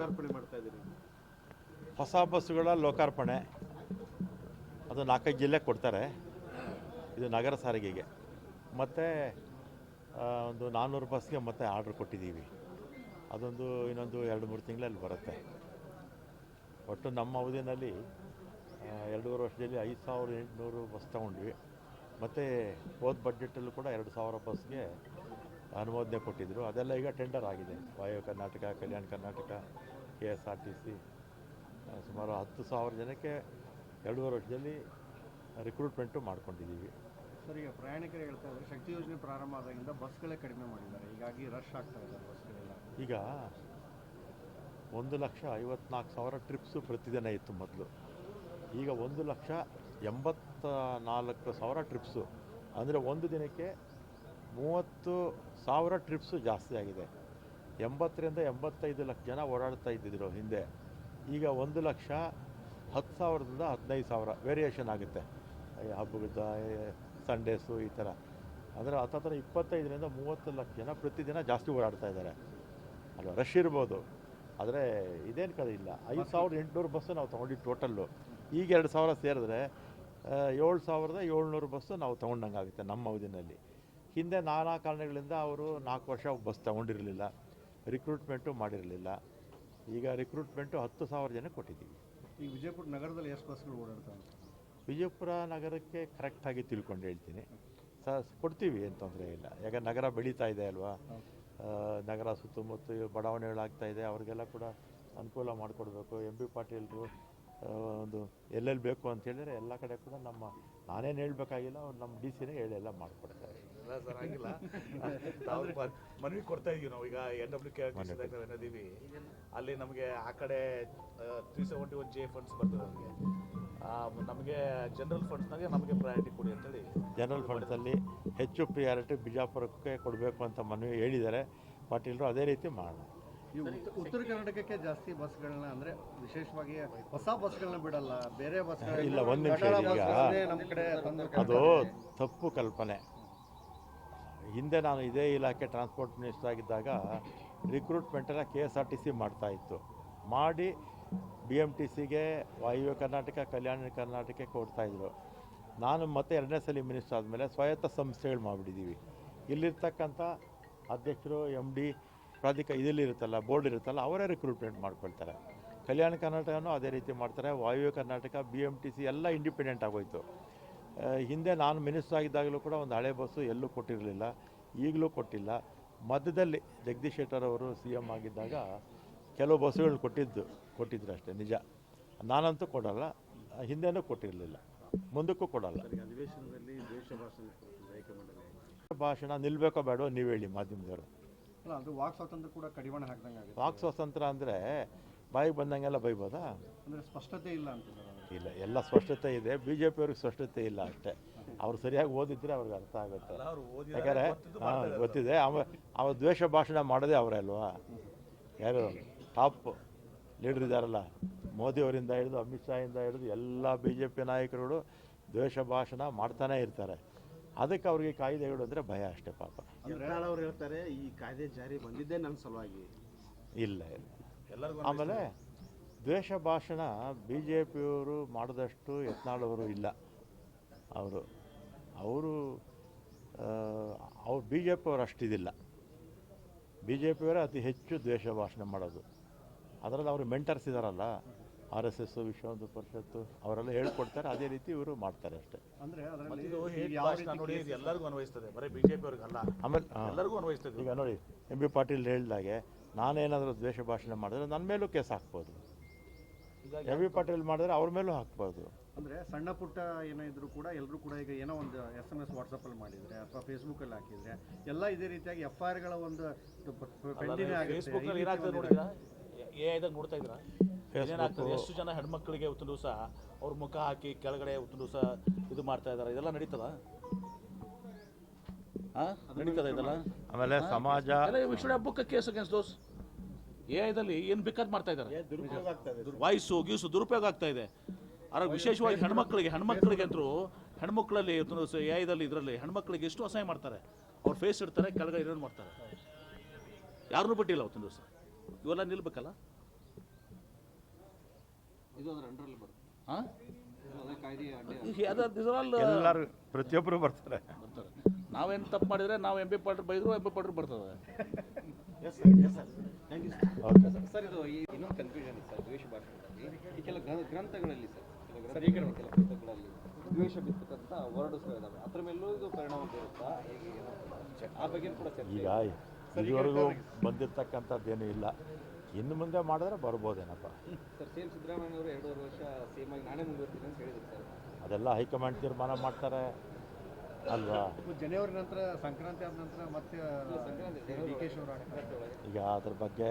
ಲೋಕಾರ್ಪಣೆ ಮಾಡ್ತಾ ಹೊಸ ಬಸ್ಸುಗಳ ಲೋಕಾರ್ಪಣೆ. ಅದು ನಾಲ್ಕೈದು ಜಿಲ್ಲೆ ಕೊಡ್ತಾರೆ. ಇದು ನಗರ ಸಾರಿಗೆಗೆ. ಮತ್ತು ಒಂದು ನಾನ್ನೂರು ಬಸ್ಗೆ ಮತ್ತೆ ಆರ್ಡ್ರ್ ಕೊಟ್ಟಿದ್ದೀವಿ. ಅದೊಂದು ಇನ್ನೊಂದು ಎರಡು ಮೂರು ತಿಂಗಳಲ್ಲಿ ಬರುತ್ತೆ. ಒಟ್ಟು ನಮ್ಮ ಅವಧಿನಲ್ಲಿ ಎರಡೂವರೆ ವರ್ಷದಲ್ಲಿ ಐದು ಸಾವಿರದ ಎಂಟುನೂರು ಬಸ್ ತೊಗೊಂಡ್ವಿ. ಮತ್ತು ಹೋದ ಬಡ್ಜೆಟಲ್ಲೂ ಕೂಡ ಎರಡು ಸಾವಿರ ಬಸ್ಗೆ ಅನುಮೋದನೆ ಕೊಟ್ಟಿದ್ದರು ಅದೆಲ್ಲ ಈಗ ಟೆಂಡರ್ ಆಗಿದೆ. ವಾಯು Karnataka Kalyana Karnataka K S R T C ಸುಮಾರು ಹತ್ತು ಸಾವಿರ ಜನಕ್ಕೆ ಎರಡೂವರೆ ವರ್ಷದಲ್ಲಿ ರಿಕ್ರೂಟ್ಮೆಂಟು ಮಾಡ್ಕೊಂಡಿದ್ದೀವಿ. ಸರ್ ಈಗ ಪ್ರಯಾಣಿಕರು ಹೇಳ್ತಾ ಇದ್ದಾರೆ ಶಕ್ತಿ ಯೋಜನೆ ಪ್ರಾರಂಭ ಆದಾಗಿಂದ ಬಸ್ಗಳೇ ಕಡಿಮೆ ಮಾಡಿದ್ದಾರೆ. ಹೀಗಾಗಿ ರಶ್ ಆಗ್ತಾ ಇದೆ ಬಸ್ಗಳೆಲ್ಲ. ಈಗ ಒಂದು ಲಕ್ಷ ಐವತ್ನಾಲ್ಕು ಸಾವಿರ ಟ್ರಿಪ್ಸು ಪ್ರತಿದಿನ ಇತ್ತು ಮೊದಲು. ಈಗ ಒಂದು ಲಕ್ಷ ಎಂಬತ್ತ ನಾಲ್ಕು ಸಾವಿರ ಟ್ರಿಪ್ಸು ಅಂದರೆ ಒಂದು ದಿನಕ್ಕೆ ಮೂವತ್ತು ಸಾವಿರ ಟ್ರಿಪ್ಸು ಜಾಸ್ತಿ ಆಗಿದೆ. ಎಂಬತ್ತರಿಂದ ಎಂಬತ್ತೈದು ಲಕ್ಷ ಜನ ಓಡಾಡ್ತಾ ಇದ್ದಿದ್ರು ಹಿಂದೆ. ಈಗ ಒಂದು ಲಕ್ಷ ಹತ್ತು ಸಾವಿರದಿಂದ ಹದಿನೈದು ಸಾವಿರ ವೇರಿಯೇಷನ್ ಆಗುತ್ತೆ. ಹಬ್ಬದ ಸಂಡೇಸು ಈ ಥರ. ಅಂದರೆ ಹತ್ತತ್ರ ಇಪ್ಪತ್ತೈದರಿಂದ ಮೂವತ್ತು ಲಕ್ಷ ಜನ ಪ್ರತಿದಿನ ಜಾಸ್ತಿ ಓಡಾಡ್ತಾ ಇದ್ದಾರೆ. ಅಲ್ವಾ? ರಶ್ ಇರ್ಬೋದು. ಆದರೆ ಇದೇನು ಕಡೆ ಇಲ್ಲ. ಐದು ಸಾವಿರದ ಎಂಟುನೂರು ಬಸ್ಸು ನಾವು ತೊಗೊಂಡಿದ್ದು ಟೋಟಲ್ಲು ಈಗ ಎರಡು ಸಾವಿರ ಸೇರಿದ್ರೆ ಏಳು ಸಾವಿರದ ಏಳ್ನೂರು ಬಸ್ಸು ನಾವು ತೊಗೊಂಡಂಗೆ ಆಗುತ್ತೆ ನಮ್ಮ ಅವಧಿನಲ್ಲಿ. ಹಿಂದೆ ನಾನಾ ಕಾರಣಗಳಿಂದ ಅವರು ನಾಲ್ಕು ವರ್ಷ ಬಸ್ ತಗೊಂಡಿರಲಿಲ್ಲ. ರಿಕ್ರೂಟ್ಮೆಂಟು ಮಾಡಿರಲಿಲ್ಲ. ಈಗ ರಿಕ್ರೂಟ್ಮೆಂಟು ಹತ್ತು ಸಾವಿರ ಜನ ಕೊಟ್ಟಿದ್ದೀವಿ. ಈ ವಿಜಯಪುರ ನಗರದಲ್ಲಿ ಎಷ್ಟು ಬಸ್ಗಳು ಓಡಾಡ್ತಾ ಉಂಟು? ವಿಜಯಪುರ ನಗರಕ್ಕೆ ಕರೆಕ್ಟಾಗಿ ತಿಳ್ಕೊಂಡು ಹೇಳ್ತೀನಿ. ಸ ಕೊಡ್ತೀವಿ ಏನು ತೊಂದರೆ ಇಲ್ಲ. ಯಾಕೆ ನಗರ ಬೆಳೀತಾ ಇದೆ ಅಲ್ವಾ? ನಗರ ಸುತ್ತಮುತ್ತ ಬಡಾವಣೆಗಳಾಗ್ತಾ ಇದೆ. ಅವ್ರಿಗೆಲ್ಲ ಕೂಡ ಅನುಕೂಲ ಮಾಡಿಕೊಡ್ಬೇಕು. ಎಂ ಬಿ ಪಾಟೀಲ್ರು ಒಂದು ಎಲ್ಲೆಲ್ಲಿ ಬೇಕು ಅಂತ ಹೇಳಿದರೆ ಎಲ್ಲ ಕಡೆ ಕೂಡ ನಮ್ಮ ನಾನೇನು ಹೇಳಬೇಕಾಗಿಲ್ಲ ಅವ್ರು ನಮ್ಮ ಡಿ ಸಿನೇ ಹೇಳಿ ಎಲ್ಲ ಮಾಡಿಕೊಡ್ತಾರೆ. ಇಲ್ಲ ಸರ್ ಆಗಿಲ್ಲ. ನಾವು ಮನವಿ ಕೊಡ್ತಾ ಇದೀವಿ ನಾವು. ಈಗ ಎನ್ ಡಬ್ಲ್ಯೂ ಕೆ ನಾವು ಅಲ್ಲಿ ನಮಗೆ ಆ ಕಡೆ three seventy one J funds ಬರ್ತದೆ ನಮಗೆ. ನಮಗೆ ಜನರಲ್ ಫಂಡ್ಸ್ನಾಗೆ ನಮಗೆ ಪ್ರಯಾರಿಟಿ ಕೊಡಿ ಅಂತೇಳಿ ಜನರಲ್ ಫಂಡ್ಸಲ್ಲಿ ಹೆಚ್ಚು ಪ್ರಿಯಾರಿಟಿ ಬಿಜಾಪುರಕ್ಕೆ ಕೊಡಬೇಕು ಅಂತ ಮನವಿ ಹೇಳಿದ್ದಾರೆ. ಬಟ್ ಎಲ್ಲರೂ ಅದೇ ರೀತಿ ಮಾಡೋಣ ಈ ಉತ್ತರ ಕರ್ನಾಟಕಕ್ಕೆ ಜಾಸ್ತಿ ಬಸ್ಗಳನ್ನ ಅಂದ್ರೆ ವಿಶೇಷವಾಗಿ ಹೊಸ ಬಸ್ಗಳನ್ನ ಬಿಡಲ್ಲ. ಬೇರೆ ಬಸ್ ಇಲ್ಲ, ಒಂದ್ ನಿಮಿಷ. ನಮ್ಮ ಕಡೆ ತಂದು ಅದು ತಪ್ಪು ಕಲ್ಪನೆ. ಹಿಂದೆ ನಾನು ಇದೇ ಇಲಾಖೆ ಟ್ರಾನ್ಸ್ಪೋರ್ಟ್ ಮಿನಿಸ್ಟರ್ ಆಗಿದ್ದಾಗ ರಿಕ್ರೂಟ್ಮೆಂಟನ್ನು K S R T C ಮಾಡ್ತಾಯಿತ್ತು ಮಾಡಿ ಬಿ ಎಂ ಟಿ ಸಿಗೆ ವಾಯುವ್ಯ ಕರ್ನಾಟಕ ಕಲ್ಯಾಣ ಕರ್ನಾಟಕಕ್ಕೆ ಕೊಡ್ತಾಯಿದ್ರು ನಾನು ಮತ್ತೆ ಎರಡನೇ ಸಲ ಮಿನಿಸ್ಟರ್ ಆದಮೇಲೆ ಸ್ವಾಯತ್ತ ಸಂಸ್ಥೆಗಳು ಮಾಡಿಬಿಟ್ಟಿದ್ದೀವಿ ಇಲ್ಲಿರ್ತಕ್ಕಂಥ ಅಧ್ಯಕ್ಷರು ಎಂ ಡಿ ಪ್ರಾಧಿಕ ಇದಲ್ಲಿರುತ್ತಲ್ಲ, ಬೋರ್ಡ್ ಇರುತ್ತಲ್ಲ, ಅವರೇ ರಿಕ್ರೂಟ್ಮೆಂಟ್ ಮಾಡ್ಕೊಳ್ತಾರೆ. ಕಲ್ಯಾಣ ಕರ್ನಾಟಕನೂ ಅದೇ ರೀತಿ ಮಾಡ್ತಾರೆ ವಾಯುವ್ಯ Karnataka B M T C ಎಲ್ಲ ಇಂಡಿಪೆಂಡೆಂಟ್ ಆಗೋಯ್ತು. ಹಿಂದೆ ನಾನು ಮಿನಿಸ್ಟರ್ ಆಗಿದ್ದಾಗಲೂ ಕೂಡ ಒಂದು ಹಳೆ ಬಸ್ಸು ಎಲ್ಲೂ ಕೊಟ್ಟಿರಲಿಲ್ಲ ಈಗಲೂ ಕೊಟ್ಟಿಲ್ಲ. ಮಧ್ಯದಲ್ಲಿ ಜಗದೀಶ್ ಶೆಟ್ಟರ್ ಅವರು ಸಿ ಎಂ ಆಗಿದ್ದಾಗ ಕೆಲವು ಬಸ್ಸುಗಳು ಕೊಟ್ಟಿದ್ದು ಕೊಟ್ಟಿದ್ರು ಅಷ್ಟೇ ನಿಜ. ನಾನಂತೂ ಕೊಡಲ್ಲ ಹಿಂದೆನೂ ಕೊಟ್ಟಿರಲಿಲ್ಲ ಮುಂದಕ್ಕೂ ಕೊಡಲ್ಲ. ಭಾಷಣ ನಿಲ್ಲಬೇಕೋ ಬೇಡೋ ನೀವು ಹೇಳಿ ಮಾಧ್ಯಮದವರು. ಅದು ವಾಕ್ ಸ್ವಾತಂತ್ರ್ಯ ಕೂಡ ಕಡಿವಾಣ ಹಾಕ್ದಂಗೆ ಆಗುತ್ತೆ. ವಾಕ್ ಸ್ವಾತಂತ್ರ್ಯ ಅಂದರೆ ಬಾಯಿಗೆ ಬಂದಂಗೆಲ್ಲ ಬೈಬೋದಾ? ಅಂದ್ರೆ ಸ್ಪಷ್ಟತೆ ಇಲ್ಲ ಅಂತ. ಇಲ್ಲ ಎಲ್ಲ ಸ್ಪಷ್ಟತೆ ಇದೆ ಬಿ ಜೆ ಪಿಯವ್ರಿಗೆ ಸ್ಪಷ್ಟತೆ ಇಲ್ಲ ಅಷ್ಟೇ. ಅವ್ರು ಸರಿಯಾಗಿ ಓದಿದ್ರೆ ಅವ್ರಿಗೆ ಅರ್ಥ ಆಗುತ್ತೆ. ಅವ್ರು ಯಾಕಂದರೆ ಹಾಂ ಗೊತ್ತಿದೆ. ಅವ ಅವ ದ್ವೇಷ ಭಾಷಣ ಮಾಡೋದೇ ಅವರೇ ಅಲ್ವಾ? ಯಾರು? ಟಾಪ್ ಲೀಡರ್ ಇದ್ದಾರಲ್ಲ ಮೋದಿಯವರಿಂದ ಹಿಡಿದು ಅಮಿತ್ ಶಾಯಿಂದ ಹಿಡಿದು ಎಲ್ಲ ಬಿ ಜೆ ಪಿ ನಾಯಕರುಗಳು ದ್ವೇಷ ಭಾಷಣ ಮಾಡ್ತಾನೇ ಇರ್ತಾರೆ. ಅದಕ್ಕೆ ಅವ್ರಿಗೆ ಕಾಯ್ದೆಗಳು ಅಂದರೆ ಭಯ ಅಷ್ಟೇ ಪಾಪ. ಹೇಳ್ತಾರೆ ಈ ಕಾಯ್ದೆ ಜಾರಿ ಬಂದಿದ್ದೇ ನನ್ನ ಸಲುವಾಗಿ. ಇಲ್ಲ ಇಲ್ಲ. ಎಲ್ಲರಿಗೂ ಆಮೇಲೆ ದ್ವೇಷ ಭಾಷಣ ಬಿ ಜೆ ಪಿಯವರು ಮಾಡಿದಷ್ಟು ಯತ್ನಾಳವರು ಇಲ್ಲ. ಅವರು ಅವರು ಅವ್ರು ಬಿ ಜೆ ಪಿಯವರು ಅಷ್ಟಿದಿಲ್ಲ. ಬಿ ಜೆ ಪಿಯವರೇ ಅತಿ ಹೆಚ್ಚು ದ್ವೇಷ ಭಾಷಣ ಮಾಡೋದು. ಅದರಲ್ಲಿ ಅವರು ಮೆಂಟರ್ಸ್ ಇದ್ದಾರಲ್ಲ ಆರ್ ಎಸ್ ಎಸ್ ವಿಶ್ವ ಪರಿಷತ್ತು ಅವರೆಲ್ಲ ಹೇಳ್ಕೊಡ್ತಾರೆ ಅದೇ ರೀತಿ ಇವರು ಮಾಡ್ತಾರೆ ಅಷ್ಟೇ. ಎಲ್ಲರಿಗೂ ಅನ್ವಯಿಸ್ತದೆ ಬರೀ ಬಿಜೆಪಿ ಅವ್ರಿಗೆ ಅಲ್ಲ ಆಮೇಲೆ ಎಲ್ಲರಿಗೂ ಅನ್ವಯಿಸ್ತದೆ ಈಗ ನೋಡಿ ಎಂ ಬಿ ಪಾಟೀಲ್ ಹೇಳಿದಾಗೆ ನಾನೇನಾದರೂ ದ್ವೇಷ ಭಾಷಣ ಮಾಡಿದ್ರೆ ನನ್ನ ಮೇಲೂ ಕೇಸ್ ಹಾಕ್ಬೋದು. ಎಂ ಬಿ ಪಾಟೀಲ್ ಮಾಡಿದ್ರೆ ಅವ್ರ ಮೇಲೂ ಹಾಕ್ಬಾರ್ದು. ಅಂದ್ರೆ ಸಣ್ಣ ಪುಟ್ಟ ಏನೋ ಇದ್ರು ಕೂಡ ಎಲ್ಲರೂ ಕೂಡ ಈಗ ಏನೋ ಒಂದು ಎಸ್ ಎಂ ಎಸ್ ವಾಟ್ಸಪ್ಪಲ್ಲಿ ಮಾಡಿದ್ರೆ ಅಥವಾ ಫೇಸ್ಬುಕ್ ಅಲ್ಲಿ ಹಾಕಿದ್ರೆ ಎಲ್ಲ ಇದೇ ರೀತಿಯಾಗಿ ಎಫ್ ಐ ಆರ್ಗಳ ಒಂದು ಪೆಂಡಿಂಗ್ ಆಗುತ್ತೆ. ಫೇಸ್ಬುಕ್ ಈ ಅಲ್ಲಿ ರೀತಿ ಏನಾಗ್ತದೆ ಒಂದು ನೋಡಿದ್ರಾ ಎ ಐದಾಗ ನೋಡ್ತಾ ಇದ್ರಾ. ಏನಾಗ್ತದೆ? ಎಷ್ಟು ಜನ ಹೆಣ್ಮಕ್ಳಿಗೆ ಇವತ್ತು ದಿವಸ ಅವ್ರ ಮುಖ ಹಾಕಿ ಕೆಳಗಡೆ ಇವತ್ತು ದಿವಸ ಇದು ಮಾಡ್ತಾ ಇದಾರೆ ಇದೆಲ್ಲ ನಡೀತದ? ಹಾ ನಡೀತದ ಇದೆಲ್ಲ? ಆಮೇಲೆ ಸಮಾಜ ಎಲ್ಲ we should book case against those A ಐದಲ್ಲಿ ಏನು ಬೇಕಾದ್ ಮಾಡ್ತಾ ಇದ್ದಾರೆ? ವಾಯ್ಸು ಗೀಸು ದುರುಪಯೋಗ ಆಗ್ತಾ ಇದೆ. ಅದ್ರ ವಿಶೇಷವಾಗಿ ಹೆಣ್ಮಕ್ಳಿಗೆ ಹೆಣ್ಮಕ್ಳಿಗೆ ಅಂತೂ ಹೆಣ್ಮಕ್ಳಲ್ಲಿ ಎಐದಲ್ಲಿ ದಿವಸ ಎ ಐದಲ್ಲಿ ಇದರಲ್ಲಿ ಹೆಣ್ಮಕ್ಳಿಗೆ ಎಷ್ಟು ಅಸಹಾಯ ಮಾಡ್ತಾರೆ? ಅವ್ರು ಫೇಸ್ ಇಡ್ತಾರೆ ಕೆಳಗಡೆ ಇರೋದು ಮಾಡ್ತಾರೆ. ಯಾರನ್ನೂ ಬಿಟ್ಟಿಲ್ಲ ಅವತ್ತಿನ ದಿವಸ. ಇವೆಲ್ಲ ನಿಲ್ಬೇಕಲ್ಲ? ಪ್ರತಿಯೊಬ್ಬರು ಬರ್ತಾರೆ. ನಾವೇನು ತಪ್ಪು ಮಾಡಿದ್ರೆ ನಾವು ಎಂ ಬಿ ಪಾಟ್ರ್ ಬೈದ್ರು ಎಂ ಬಿ ಪಾಟ್ರ್ ಬರ್ತದೆ. ಸರ್ ಥ್ಯಾಂಕ್ ಯು ಸರ್ ಇದು ಇನ್ನೊಂದು ಕನ್ಫ್ಯೂಷನ್ ಸರ್ ದ್ವೇಷ ಭಾಷಣದಲ್ಲಿ. ಈ ಕೆಲ ಗ್ರಂಥಗಳಲ್ಲಿ ಸರ್ ಕೆಲವು ಗ್ರಂಥಗಳಲ್ಲಿ, ಕೆಲ ಪುಸ್ತಕಗಳಲ್ಲಿ ದ್ವೇಷ ಬಿತ್ತಕ್ಕಂಥ ವರ್ಡ್ಸ್ಗಳಿದಾವೆ ಅದ್ರ ಮೇಲೂ ಇದು ಪರಿಣಾಮ ಬೀರುತ್ತಾ? ಹೇಗೆ. ಆ ಬಗ್ಗೆ ಕೂಡ ಚರ್ಚೆ ಈಗ ಇದುವರೆಗೂ ಬಂದಿರತಕ್ಕಂಥದ್ದೇನೂ ಇಲ್ಲ. ಇನ್ನು ಮುಂದೆ ಮಾಡಿದ್ರೆ ಬರ್ಬೋದೇನಪ್ಪ? ಸರ್ ಸೇಮ್ ಸಿದ್ದರಾಮಯ್ಯ ಅವರು ಎರಡೂವರೆ ವರ್ಷ ಸೇಮ್ ಆಗಿ ನಾನೇ ಮುಂದುವರ್ತೀನಿ ಅಂತ ಹೇಳಿದ್ರು ಸರ್. ಅದೆಲ್ಲ ಹೈಕಮಾಂಡ್ ತೀರ್ಮಾನ ಮಾಡ್ತಾರೆ. ಅಲ್ವಾ? ಜನವರಿ ನಂತರ ಸಂಕ್ರಾಂತಿ ಆದ ನಂತರ ಮತ್ತೆ ಸಂಕ್ರಾಂತಿ ಡಿ ಕೆ ಶಿವರಾಣ್ ಈಗ ಅದ್ರ ಬಗ್ಗೆ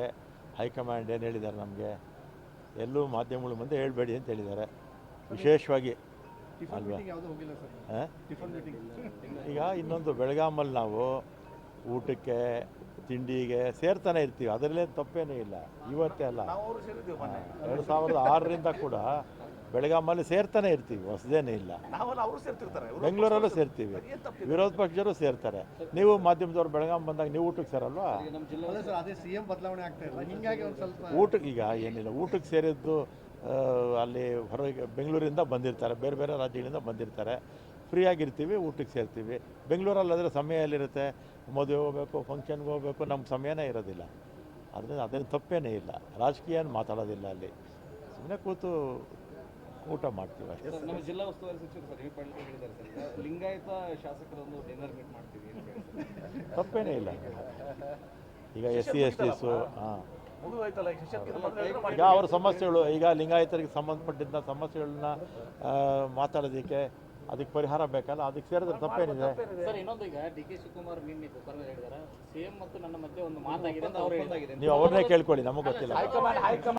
ಹೈಕಮಾಂಡ್ ಏನು ಹೇಳಿದ್ದಾರೆ ನಮಗೆ? ಎಲ್ಲೂ ಮಾಧ್ಯಮಗಳ ಮುಂದೆ ಹೇಳಬೇಡಿ ಅಂತ ಹೇಳಿದ್ದಾರೆ. ವಿಶೇಷವಾಗಿ ಅಲ್ವಾ? ಈಗ ಇನ್ನೊಂದು ಬೆಳಗಾಮಲ್ಲಿ ನಾವು ಊಟಕ್ಕೆ ತಿಂಡಿಗೆ ಸೇರ್ತಾನೆ ಇರ್ತೀವಿ. ಅದರಲ್ಲೇ ತಪ್ಪೇನೂ ಇಲ್ಲ. ಇವತ್ತೇ ಅಲ್ಲ. ಎರಡು ಸಾವಿರದ ಆರರಿಂದ ಕೂಡ ಬೆಳಗಾಮಲ್ಲಿ ಸೇರ್ತಾನೆ ಇರ್ತೀವಿ ಹೊಸದೇನೇ ಇಲ್ಲ. ನಾವೆಲ್ಲ ಅವರು ಸೇರ್ತಿರ್ತಾರೆ ಬೆಂಗಳೂರಲ್ಲೂ ಸೇರ್ತೀವಿ. ವಿರೋಧ ಪಕ್ಷದವರು ಸೇರ್ತಾರೆ. ನೀವು ಮಾಧ್ಯಮದವ್ರು ಬೆಳಗಾಂ ಬಂದಾಗ ನೀವು ಊಟಕ್ಕೆ ಸೇರಲ್ವಾ? ಊಟಕ್ಕೆ ಈಗ ಏನಿಲ್ಲ ಊಟಕ್ಕೆ ಸೇರಿದ್ದು ಅಲ್ಲಿ ಹೊರಗೆ ಬೆಂಗಳೂರಿಂದ ಬಂದಿರ್ತಾರೆ ಬೇರೆ ಬೇರೆ ರಾಜ್ಯಗಳಿಂದ ಬಂದಿರ್ತಾರೆ. ಫ್ರೀ ಆಗಿರ್ತೀವಿ ಊಟಕ್ಕೆ ಸೇರ್ತೀವಿ. ಬೆಂಗಳೂರಲ್ಲಿ ಆದರೆ ಸಮಯ ಎಲ್ಲಿರುತ್ತೆ? ಮದುವೆ ಹೋಗಬೇಕು ಫಂಕ್ಷನ್ಗೆ ಹೋಗಬೇಕು ನಮ್ಮ ಸಮಯನೇ ಇರೋದಿಲ್ಲ. ಅದರಿಂದ ಅದೇನು ತಪ್ಪೇನೇ ಇಲ್ಲ. ರಾಜಕೀಯ ಮಾತಾಡೋದಿಲ್ಲ ಅಲ್ಲಿ. ಸುಮ್ಮನೆ ಕೂತು ಊಟ ಮಾಡ್ತೀವಿ ಅಷ್ಟೇ. ಸರ್, ನಮ್ಮ ಜಿಲ್ಲಾ ಉಸ್ತುವಾರಿ ಸಚಿವರು ಸರ್ ಪಾಟೀಲ್ ಹೇಳಿದ್ದಾರೆ ಸರ್. ಲಿಂಗಾಯತ ಶಾಸಕರೊಂದು ಡಿನ್ನರ್ ಮೀಟ್ ಮಾಡ್ತೀವಿ ಅಂತ ಹೇಳಿ ತಪ್ಪೇನೇ ಇಲ್ಲ. ಈಗ ಎಸ್ ಸಿ ಎಸ್ ಟಿಸು ಹಾಂ. ಮುಗಿದೋಯ್ತಲ್ಲ ಈಗ ಶಿಷ್ಯತ್ಕಿಂತ ಮೊದಲು ಎಲ್ಲರೂ ಮಾಡಿ- ಈಗ ಅವ್ರ ಸಮಸ್ಯೆಗಳು ಈಗ ಲಿಂಗಾಯತರಿಗೆ ಸಂಬಂಧಪಟ್ಟಿದ್ದ ಸಮಸ್ಯೆಗಳನ್ನ ಮಾತಾಡೋದಿಕ್ಕೆ ಮಾತಾಡೋದಕ್ಕೆ ಅದಕ್ಕೆ ಪರಿಹಾರ ಬೇಕಲ್ಲ ಅದಕ್ಕೆ ಸೇರಿದ್ರೆ ತಪ್ಪೇನಿದೆ. ಸರ್ ಇನ್ನೊಂದು ಈಗ ಡಿ ಕೆ ಶಿವಕುಮಾರ್ ನಿನ್ನೆ ಪೇಪರ್ ಹೇಳಿದಾರೆ. ಸಿಎಂ ಮತ್ತು ನನ್ನ ಮಧ್ಯೆ ಒಂದು ಮಾತಾಗಿದೆ ಅಂತ ಅವ್ರು ಹೇಳಿದ್ದಾರೆ. ನೀವು ಅವ್ರನ್ನೇ ಕೇಳ್ಕೊಳ್ಳಿ ನಮಗೆ ಗೊತ್ತಿಲ್ಲ. High command high command.